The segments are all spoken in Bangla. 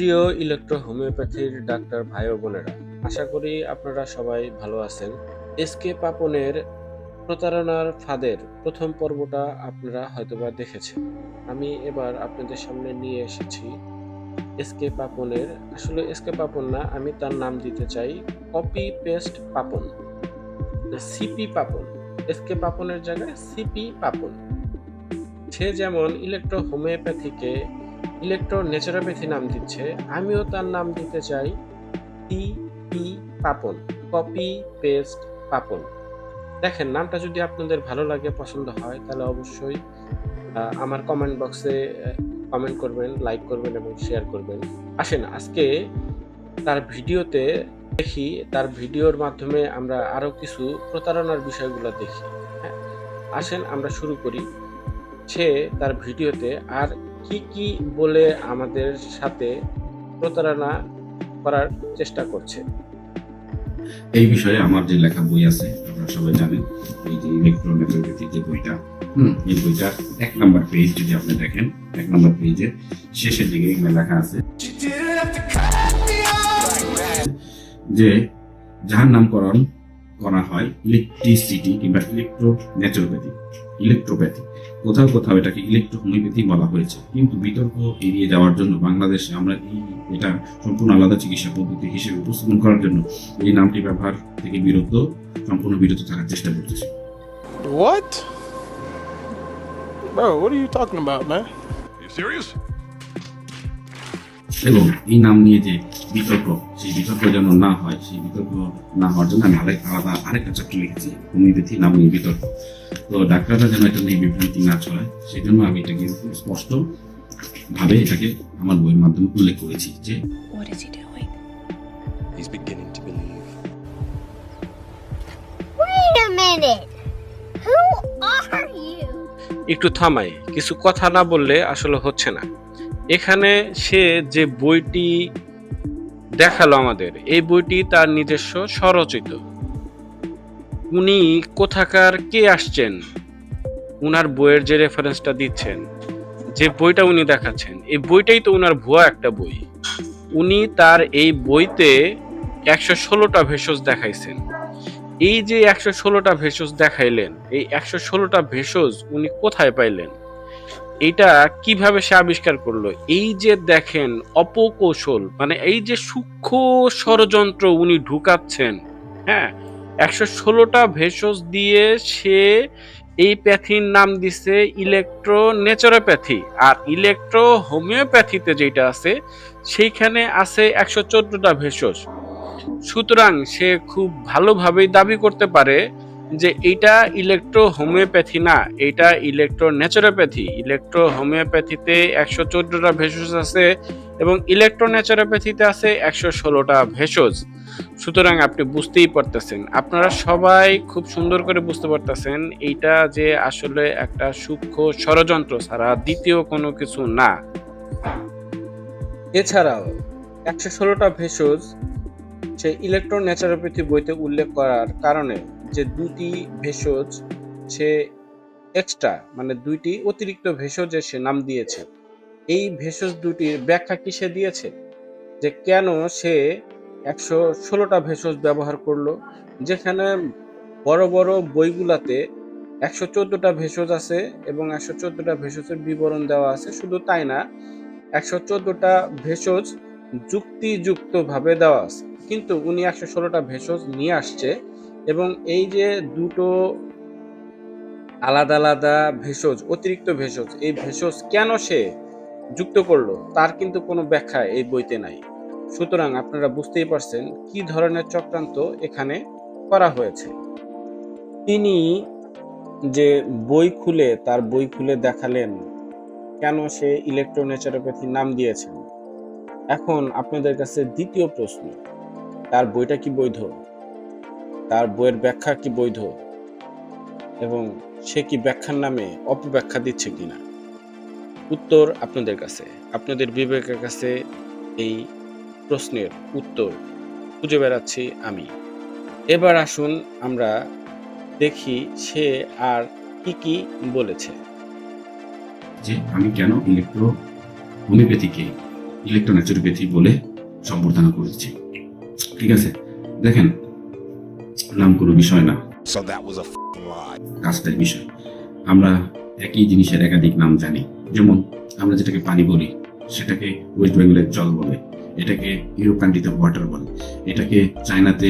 প্রিয় ইলেকট্রো হোমিওপ্যাথির ডাক্তার ভাই ও বোনেরা, আশা করি আপনারা সবাই ভালো আছেন। এসকে পাপনের প্রতারণার ফাঁদের প্রথম পর্বটা আপনারা হয়তোবা দেখেছেন। আমি এবার আপনাদের সামনে নিয়ে এসেছি এসকে পাপনের। আসলে এসকে পাপন না, আমি তার নাম দিতে চাই copy paste Papon. CP Papon. SK পাপনের জায়গায় সিপি পাপন। সে যেমন ইলেকট্রো হোমিওপ্যাথিকে ইলেকট্রো ন্যাচারোপ্যাথি নাম দিচ্ছে। আমিও তার নাম দিতে চাই। T P, Papon. Copy paste Papon. দেখেন, নামটা যদি আপনাদের ভালো লাগে, পছন্দ হয়, তাহলে অবশ্যই আমার কমেন্ট বক্সে কমেন্ট করবেন লাইক করবেন এবং শেয়ার করবেন। আসেন, আজকে তার ভিডিওতে দেখি, তার ভিডিওর মাধ্যমে আমরা আরও কিছু প্রতারণার বিষয়গুলো দেখি। হ্যাঁ আসেন, আমরা শুরু করি। সে তার ভিডিওতে আর কি কি বলে আমাদের সাথে প্রতারণা করার চেষ্টা করছে? এই বিষয়ে আমার যে লেখা বই আছে আপনারা সবাই জানেন এই যে ইলেকট্রোমেথোপ্যাথি যে বইটা হুম। এই বইটার এক নম্বর পেজ যদি আপনি দেখেন এক নম্বর পেজের শেষের দিকে এখানে লেখা আছে যে যার নামকরণ করা হয় ইলেকট্রিসিটি কিংবা ইলেকট্রো ন্যাচুরোপ্যাথি ইলেকট্রোপ্যাথি কোথাও কোথাও এটাকে ইলেকট্রো হোমিওপ্যাথি বলা হয়েছে কিন্তু বিতর্ক এড়িয়ে যাওয়ার জন্য বাংলাদেশে আমরা এই এটা সম্পূর্ণ আলাদা চিকিৎসা পদ্ধতি হিসেবে উপস্থাপন করার জন্য এই নামটি ব্যবহার থেকে বিরত সম্পূর্ণ বিরত থাকার চেষ্টা করতেছি What? Bro, what are you talking about, man? You serious? এবং এই নাম নিয়ে যে বিতর্ক সেই বিতর্ক যেন না হয় সেই বিতর্ক না হওয়ার জন্য আমি আরেক আলাদা আরেকটা চ্যাপ্টার লিখেছি হোমিওপ্যাথি নাম নিয়ে বিতর্ক তো ডাক্তাররা যেন এটা নিয়ে বিভ্রান্তি না ছড়ায় সেই জন্য আমি এটাকে স্পষ্ট ভাবে এটাকে আমার বইয়ের মাধ্যমে উল্লেখ করেছি যে What is he doing? He's beginning to believe. Wait a minute. Who are you? একটু থামাই কিছু কথা না বললে আসলে হচ্ছে না এখানে সে যে বইটি দেখাল আমাদের। এই বইটি তার নিজস্ব স্বরচিত। উনি কোথাকার, কে আসছেন? উনার বইয়ের যে রেফারেন্সটা দিচ্ছেন, যে বইটা উনি দেখাচ্ছেন, এই বইটাই তো উনার ভুয়া একটা বই। উনি তার এই বইতে একশো ষোলোটা ভেষজ দেখাইছেন। এই যে একশো ষোলোটা ভেষজ দেখাইলেন, এই একশো ষোলোটা ভেষজ উনি কোথায় পাইলেন? এটা কীভাবে সে আবিষ্কার করল? এই যে দেখেন, অপকৌশল মানে এই যে সূক্ষ্ম ষড়যন্ত্র উনি ঢুকাচ্ছেন হ্যাঁ? একশো ষোলোটা ভেষজ দিয়ে সে এই প্যাথির নাম দিছে ইলেকট্রো নেচারোপ্যাথি আর ইলেকট্রো হোমিওপ্যাথিতে যেটা আছে, সেইখানে আছে একশো চোদ্দটা ভেষজ। সুতরাং সে খুব ভালোভাবেই দাবি করতে পারে যে এটা ইলেকট্রো হোমিওপ্যাথি না এটা ইলেকট্রো ন্যাচারোপ্যাথি ইলেকট্রো হোমিওপ্যাথিতে একশো চোদ্দটা ভেষজ আছে এবং ইলেকট্রো ন্যাচারোপ্যাথিতে আছে একশো ষোলোটা ভেষজ। সুতরাং আপনি বুঝতেই পারতেছেন। আপনারা সবাই খুব সুন্দর করে বুঝতে পারতেছেন এইটা যে আসলে একটা সূক্ষ্ম ষড়যন্ত্র ছাড়া দ্বিতীয় কোনো কিছু না। এছাড়াও একশো ষোলোটা ভেষজ সে ইলেকট্রন ন্যাচারোপ্যাথি বইতে উল্লেখ করার কারণে যে দুটি ভেষজ সে এক্সট্রা মানে দুইটি অতিরিক্ত ভেষজের সে নাম দিয়েছে। এই ভেষজ দুটির ব্যাখ্যা কি সে দিয়েছে? যে কেন সে একশো ষোলোটা ভেষজ ব্যবহার করল, যেখানে বড় বড় বইগুলাতে একশো চোদ্দোটা ভেষজ আছে এবং একশো চোদ্দোটা ভেষজের বিবরণ দেওয়া আছে, শুধু তাই না, একশো চোদ্দোটা ভেষজ যুক্তিযুক্তভাবে দেওয়া আছে। কিন্তু উনি একশো ষোলোটা ভেষজ নিয়ে আসছে এবং এই যে দুটো আলাদা আলাদা ভেষজ, অতিরিক্ত ভেষজ, এই ভেষজ কেন সে যুক্ত করল তার কিন্তু কোনো ব্যাখ্যা এই বইতে নাই। সুতরাং আপনারা বুঝতেই পারছেন কি ধরনের চক্রান্ত এখানে করা হয়েছে। তিনি যে বই খুলে, তার বই খুলে দেখালেন কেন সে ইলেকট্রোনেচারোপ্যাথি নাম দিয়েছেন। এখন আপনাদের কাছে দ্বিতীয় প্রশ্ন, তার বইটা কি বৈধ? তার বইয়ের ব্যাখ্যা কি বৈধ? এবং সে কি ব্যাখ্যার নামে অপব্যাখ্যা দিচ্ছে কিনা? উত্তর আপনাদের কাছে। আপনাদের বিবেকের কাছে এই প্রশ্নের উত্তর খুঁজে বেড়াচ্ছি আমি। এবার আসুন আমরা দেখি সে আর কি কি বলেছে। যে আমি কেন ইলেকট্রো হোমিওপ্যাথিকে ইলেকট্রোন্যাচুরোপ্যাথি বলে সম্বর্ধনা করেছি? ঠিক আছে? দেখেন নাম কোনো বিষয় না So that was a f***ing lie. কাজটাই বিষয় আমরা একই জিনিসের একাধিক নাম জানি যেমন আমরা যেটাকে পানি বলি সেটাকে ওয়েস্ট বেঙ্গলের জল বলে এটাকে ইউরোপ কান্ট্রিতে ওয়াটার বলে এটাকে চায়নাতে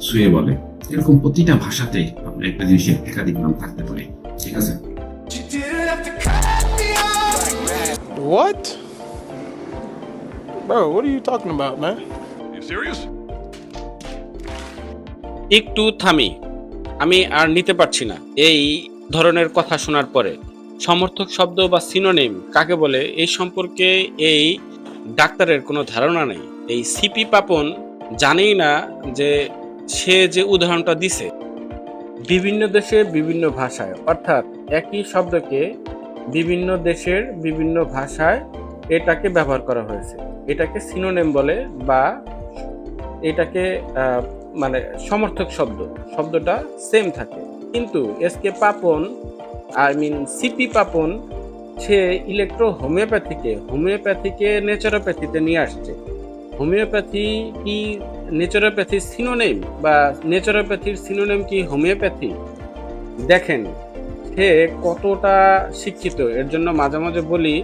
সুয়ে বলে এরকম প্রতিটা ভাষাতে আপনার একটা জিনিসের একাধিক নাম থাকতে পারে ঠিক আছে What? Bro, what are you talking about, man? You serious? একটু থামি। আমি আর নিতে পারছি না। এই ধরনের কথা শোনার পরে সমর্থক শব্দ বা সিনোনিম কাকে বলে এই সম্পর্কে এই ডাক্তারের কোনো ধারণা নেই। এই সিপি পাপন জানেই না যে সে যে উদাহরণটা দিছে। বিভিন্ন দেশে বিভিন্ন ভাষায়, অর্থাৎ একই শব্দকে বিভিন্ন দেশের বিভিন্ন ভাষায় এটাকে ব্যবহার করা হয়েছে। এটাকে সিনোনেম বলে বা এটাকে মানে সমর্থক শব্দ, শব্দটা সেম থাকে। কিন্তু SK Papon I mean CP Papon say electro হোমিওপ্যাথিকে হোমিওপ্যাথিকে নেচারোপ্যাথিতে নিয়ে আসছে। হোমিওপ্যাথি কি নেচারোপ্যাথির সিনোনেম বা নেচারোপ্যাথির সিনোনেম কি হোমিওপ্যাথি দেখেন, সে কতটা শিক্ষিত, এর জন্য মাঝে মাঝে বলি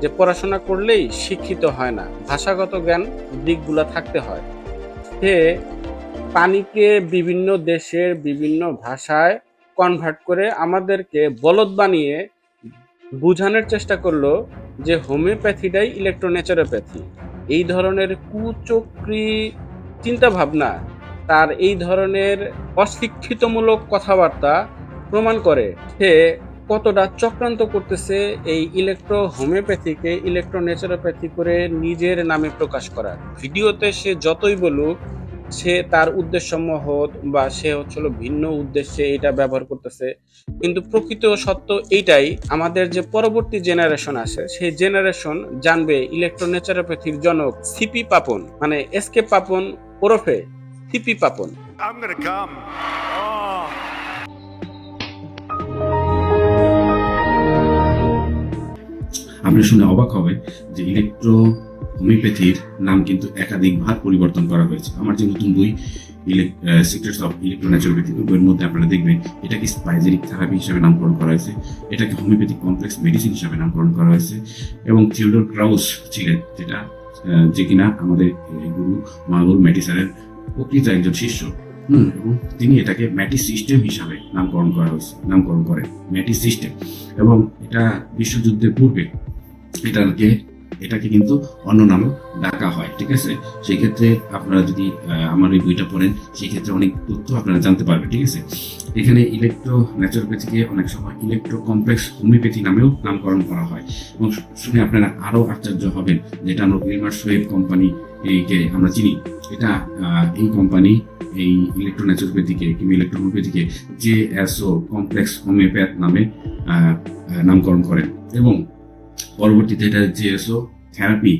যে পড়াশোনা করলেই শিক্ষিত হয় না। ভাষাগত জ্ঞান দিকগুলো থাকতে হয়। সে পানিকে বিভিন্ন দেশের বিভিন্ন ভাষায় কনভার্ট করে আমাদেরকে বলদ বানিয়ে বোঝানোর চেষ্টা করল যে হোমিওপ্যাথিটাই ইলেকট্রোনেচারোপ্যাথি এই ধরনের কুচক্রি চিন্তা ভাবনা তার এই ধরনের অশিক্ষিতমূলক কথাবার্তা প্রমাণ করে সে কতটা চক্রান্ত করতেছে এই ইলেকট্রো হোমিওপ্যাথিকে ইলেকট্রো নেচারোপ্যাথি করে নিজের নামে প্রকাশ করা ভিডিওতে সে যতই বলুক সে তার উদ্দেশ্য মহৎ বা সে হচ্ছিল ভিন্ন উদ্দেশ্যে এটা ব্যবহার করতেছে কিন্তু প্রকৃত সত্য এইটাই আমাদের যে পরবর্তী জেনারেশন আসে সেই জেনারেশন জানবে ইলেকট্রো নেচারোপ্যাথির জনক সিপি পাপন মানে এসকে পাপন ওরফে CP Papon I'm gonna come. Oh. আপনি শুনে অবাক হবে যে ইলেকট্রো হোমিওপ্যাথির নাম কিন্তু একাধিকবার পরিবর্তন করা হয়েছে। আমার যে নতুন বই সিক্রেটস অফ ইলেকট্রোন্যাচুরোপ্যাথি বইয়ের মধ্যে আপনারা দেখবেন, এটাকে স্পাইজেরিক থেরাপি হিসাবে নামকরণ করা হয়েছে। এটাকে হোমিওপ্যাথিক কমপ্লেক্স মেডিসিন হিসাবে নামকরণ করা হয়েছে। এবং থিওডোর ক্রাউস ছিলেন যেটা যে কিনা আমাদের গুরু মহাগুরু ম্যাটিসারের প্রকৃত একজন শিষ্য। এবং তিনি এটাকে ম্যাটি সিস্টেম হিসাবে নামকরণ করা হয়েছে, নামকরণ করেন, ম্যাটি সিস্টেম। এবং এটা বিশ্বযুদ্ধের পূর্বে এটাকে এটাকে কিন্তু অন্য নামে ডাকা হয়, ঠিক আছে? সেই ক্ষেত্রে আপনারা যদি আমার এই বইটা পড়েন সেই ক্ষেত্রে অনেক তথ্য আপনারা জানতে পারবেন, ঠিক আছে? এখানে ইলেকট্রো ন্যাচুরোপ্যাথিকে অনেক সময় ইলেকট্রো কমপ্লেক্স হোমিওপ্যাথি নামেও নামকরণ করা হয়। এবং শুনে আপনারা আরও আশ্চর্য হবেন যেটা আমরা উইলমার সোয়েব কোম্পানি এইকে আমরা চিনি। এটা এই কোম্পানি এই ইলেকট্রো ন্যাচুরোপ্যাথিকে কিংবা electro হোমিওপ্যাথিকে J S O complex homeopath নামে নামকরণ করেন। এবং পরবর্তীতে এটা জেএসও থেরাপি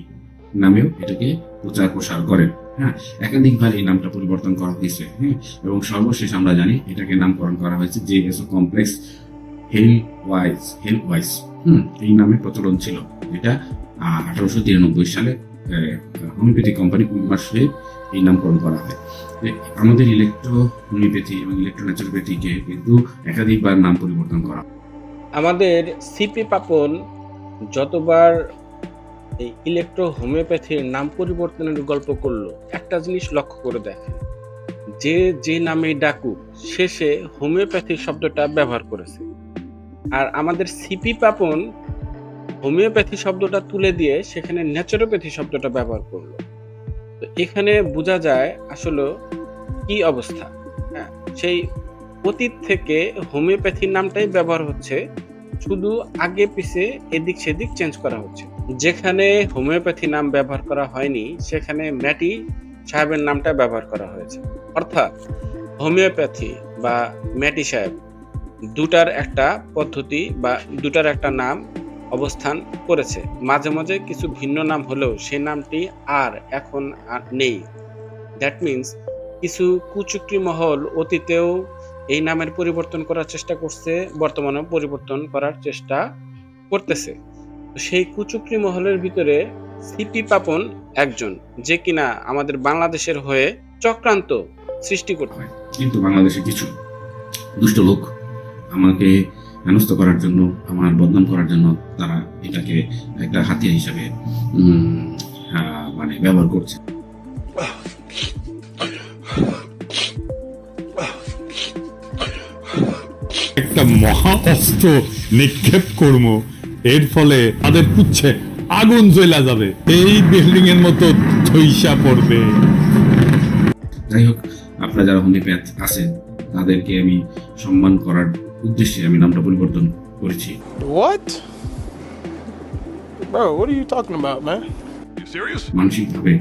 নামেও এটাকে প্রচার প্রসার করেন হ্যাঁ? একাধিকবার এই নামটা পরিবর্তন করা হয়েছে হ্যাঁ? এবং সর্বশেষ আমরা জানি এটাকে নামকরণ করা হয়েছে JSO complex health wise health wise হুম? এই নামে প্রচলন ছিল এটা আঠারোশো তিরানব্বই সালে হোমিওপ্যাথি কোম্পানি উইমার্সে এই নামকরণ করা হয়। আমাদের ইলেকট্রো হোমিওপ্যাথি এবং ইলেকট্রো ন্যাচুরোপ্যাথিকে কিন্তু একাধিকবার নাম পরিবর্তন করা আমাদের সিপি পাপন যতবার এই ইলেকট্রো হোমিওপ্যাথির নাম পরিবর্তনের গল্প করল, একটা জিনিস লক্ষ্য করে দেখে যে যে নামে ডাকুক, শেষে হোমিওপ্যাথি শব্দটা ব্যবহার করেছে। আর আমাদের সিপি পাপন হোমিওপ্যাথি শব্দটা তুলে দিয়ে সেখানে ন্যাচারোপ্যাথি শব্দটা ব্যবহার করল। তো এখানে বোঝা যায় আসলে কি অবস্থা। হ্যাঁ সেই অতীত থেকে হোমিওপ্যাথির নামটাই ব্যবহার হচ্ছে। শুধু আগে পিছে এদিক সেদিক চেঞ্জ করা হচ্ছে। যেখানে হোমিওপ্যাথি নাম ব্যবহার করা হয়নি, সেখানে ম্যাটি সাহেবের নামটা ব্যবহার করা হয়েছে। অর্থাৎ হোমিওপ্যাথি বা ম্যাটি সাহেব দুটার একটা পদ্ধতি বা দুটার একটা নাম অবস্থান করেছে। মাঝে মাঝে কিছু ভিন্ন নাম হলেও সেই নামটি আর এখন আর নেই। দ্যাট মিন্স কিছু কুচুক্রি মহল অতীতেও এই নামের পরিবর্তন করার চেষ্টা করছে বর্তমানেও পরিবর্তন করার চেষ্টা করতেছে। তো সেই কুচুকরি মহলের ভিতরে সিপি পাপন একজন যে কিনা আমাদের বাংলাদেশের হয়ে চক্রান্ত সৃষ্টি করতে হয় কিন্তু বাংলাদেশে কিছু দুষ্ট লোক আমাকে হেনস্থ করার জন্য আমার বদনাম করার জন্য তারা এটাকে একটা হাতিয়ার হিসাবে মানে ব্যবহার করছে। একটা মহা অস্ত্র নিক্ষেপ করব এর ফলে তাদের পুচ্ছে আগুন জ্বলা যাবে এই বিল্ডিং এর মতো ধৈসা পড়বে যাই হোক আপনারা যারা হোমিওপ্যাথ আছেন তাদেরকে আমি সম্মান করার উদ্দেশ্যে আমি নামটা পরিবর্তন করেছি What? Bro, what are you talking about, man? You serious? মানসিকভাবে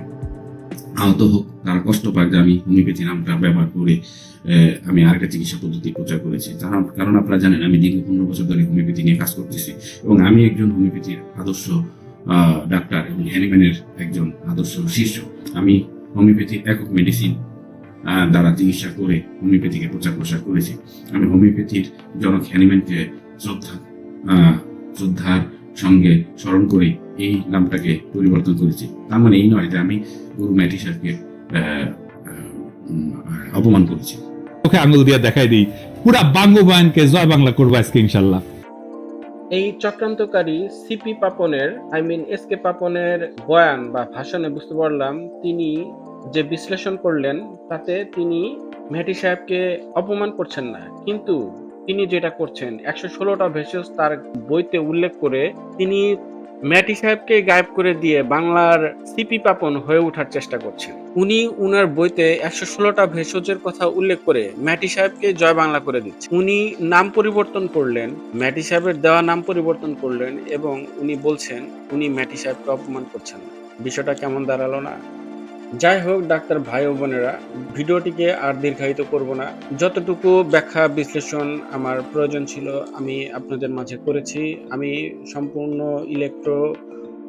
আহত হোক, তারা কষ্ট পাক যে আমি হোমিওপ্যাথি নামটা ব্যবহার করে আমি আরেকটা চিকিৎসা পদ্ধতি প্রচার করেছি। কারণ কারণ আপনারা জানেন, আমি দীর্ঘ পনেরো বছর ধরে হোমিওপ্যাথি নিয়ে কাজ করতেছি এবং আমি একজন হোমিওপ্যাথির আদর্শ ডাক্তার এবং হ্যানিম্যানের একজন আদর্শ শিষ্য। আমি হোমিওপ্যাথি একক মেডিসিন দ্বারা চিকিৎসা করে হোমিওপ্যাথিকে প্রচার প্রসার করেছি। আমি হোমিওপ্যাথির জনক হ্যানিম্যানকে শ্রদ্ধা শ্রদ্ধার সঙ্গে স্মরণ করে। এই নামটাকে পরিবর্তন করেছি। তার মানে এই নয় যে আমি গুরু ম্যাটি সাহেবকে অপমান করেছি। ওকে আঙুল দিয়ে দেখাই দিই। পুরা বাঙ্গবায়নকে জয় বাংলা করব আজকে ইনশাল্লাহ। এই চক্রান্তকারী সিপি পাপনের আই মিন এস কে পাপনের বয়ান বা ভাষণে বুঝতে পারলাম তিনি যে বিশ্লেষণ করলেন তাতে তিনি মেহটি সাহেবকে অপমান করছেন না। কিন্তু তিনি যেটা করছেন একশো ষোলোটা ভেষজ তার বইতে উল্লেখ করে তিনি ম্যাটি সাহেবকে গায়েব করে দিয়ে বাংলার সিপি পাপন হয়ে ওঠার চেষ্টা করছেন। উনি উনার বইতে একশো ষোলোটা ভেষজের কথা উল্লেখ করে ম্যাটি সাহেবকে জয় বাংলা করে দিচ্ছে উনি নাম পরিবর্তন করলেন, ম্যাটি সাহেবের দেওয়া নাম পরিবর্তন করলেন এবং উনি বলছেন, উনি ম্যাটি সাহেবকে অপমান করছেন বিষয়টা কেমন দাঁড়াল না? যাই হোক, ডাক্তার ভাই ও বোনেরা, ভিডিওটিকে আর দীর্ঘায়িত করব না। যতটুকু ব্যাখ্যা, বিশ্লেষণ আমার প্রয়োজন ছিল, আমি আপনাদের মাঝে করেছি। আমি সম্পূর্ণ ইলেকট্রো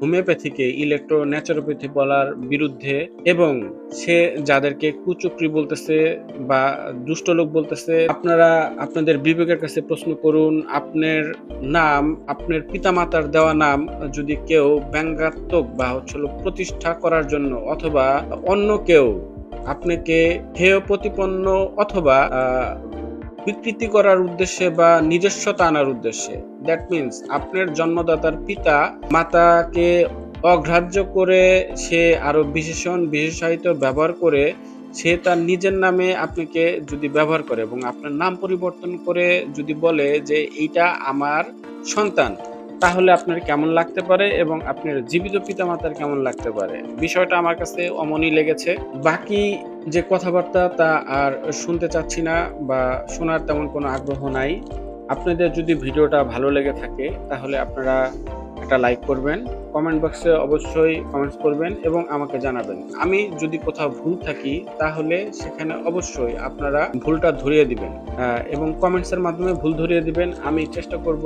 হোমিওপ্যাথিকে ইলেকট্রো ন্যাচারোপ্যাথি বলার বিরুদ্ধে এবং সে যাদেরকে কুচক্রি বলতেছে বা দুষ্ট লোক বলতেছে, আপনারা আপনাদের বিবেকের কাছে প্রশ্ন করুন, আপনার নাম, আপনার পিতামাতার দেওয়া নাম যদি কেউ ব্যঙ্গাত্মক বা হচ্ছে হলো প্রতিষ্ঠা করার জন্য অথবা অন্য কেউ আপনাকে হেয় প্রতিপন্ন অথবা বিকৃতি করার উদ্দেশ্যে বা নিজস্বতা আনার উদ্দেশ্যে। দ্যাট মিন্স আপনার জন্মদাতার পিতা মাতাকে অগ্রাহ্য করে সে আরও বিশেষণ, বিশেষায়িত ব্যবহার করে সে তার নিজের নামে আপনাকে যদি ব্যবহার করে এবং আপনার নাম পরিবর্তন করে যদি বলে যে এইটা আমার সন্তান তাহলে আপনার কেমন লাগতে পারে এবং আপনার জীবিত পিতামাতার কেমন লাগতে পারে? বিষয়টা আমার কাছে অমনই লেগেছে। বাকি যে কথাবার্তা তা আর শুনতে চাচ্ছি না বা শোনার তেমন কোনো আগ্রহ নাই। আপনাদের যদি ভিডিওটা ভালো লেগে থাকে, তাহলে আপনারা একটা লাইক করবেন কমেন্ট বক্সে অবশ্যই কমেন্টস করবেন এবং আমাকে জানাবেন। আমি যদি কোথাও ভুল থাকি, তাহলে সেখানে অবশ্যই আপনারা ভুলটা ধরিয়ে দিবেন। এবং কমেন্টসের মাধ্যমে ভুল ধরিয়ে দিবেন। আমি চেষ্টা করব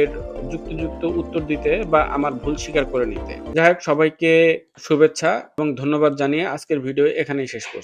এর যুক্তিযুক্ত উত্তর দিতে বা আমার ভুল স্বীকার করে নিতে। যাই হোক, সবাইকে শুভেচ্ছা এবং ধন্যবাদ জানিয়ে আজকের ভিডিও এখানেই শেষ করছি।